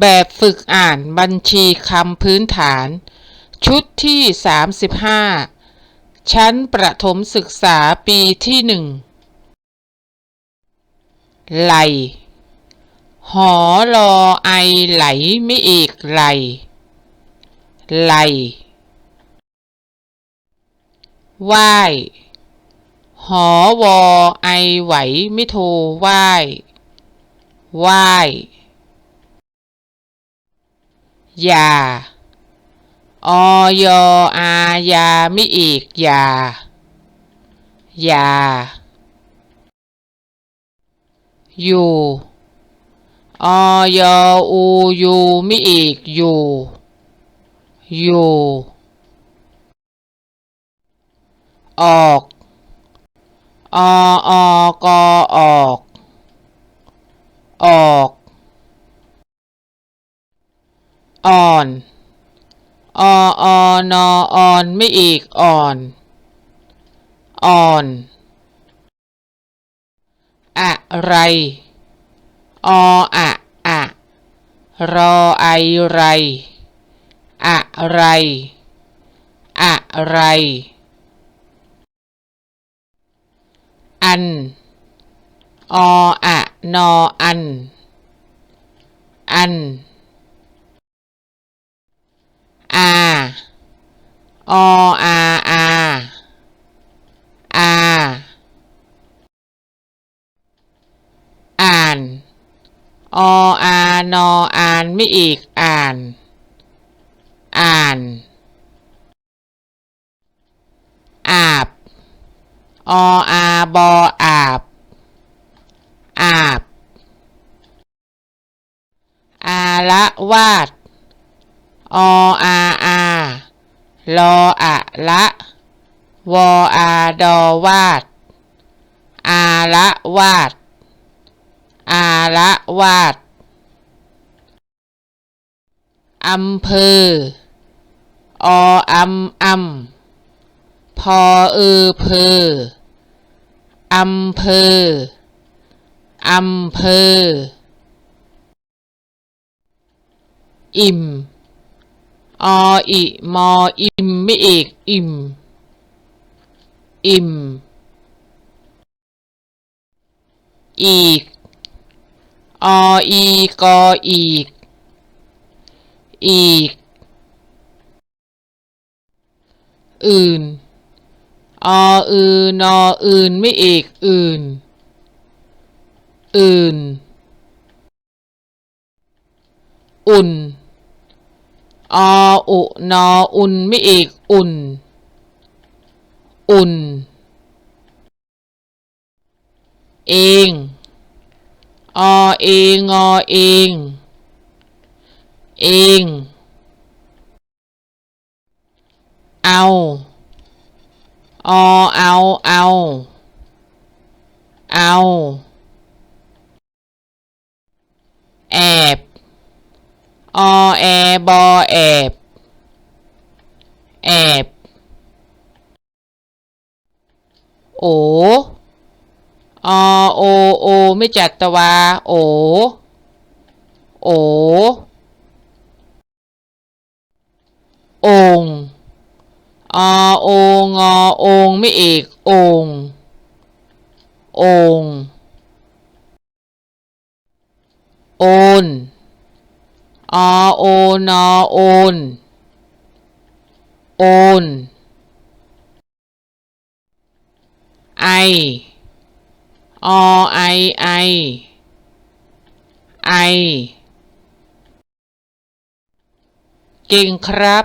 แบบฝึกอ่านบัญชีคำพื้นฐาน ชุดที่ 35 ชั้นประถมศึกษาปีที่หนึ่งไหล หอรอไอไหลไม่เอกไหล ไหลว่ายหอวอไอไหวไม่โทว่ายว่ ยาออยอายาไม่เอกยายาอยู่ออยอูยูไม่เอกอยู่อยู่ออกอออกออก ออก อ่อน อออนออ่อน ไม่อีก อ่อน อ่อน อะไร ออะอะรอไอไร อะไร อะไร อัน ออะนออัน อัน อา ออาอาอาอ่านออานออ่านไม่อีกอ่าน อ่าน อาบออาบออาบ อาบ อาละวาดออาอา ลออะละวออาดอวาด อาละวาด อาละวาด อำเภอ ออำอำพอเออเพออำเภอ อำเภอ อิ่ม ออิมออิมไม่เอกอิ่มอิ่มอีก ออีกออีก อีก อื่น ออือนออื่นไม่เอกอื่น อื่น อุ่น ออุนออุ่นไม่เอกอุ่น อุ่น เองอเองอเอง เอง เอาอเอาเอา เอา แอบ อแอ บอแอบแอบโออโอโอไม่จัดตวาโอโอองอโองอองไม่เอกององโอน อโอนอโอนโอนไออไอไอไอ เก่งครับ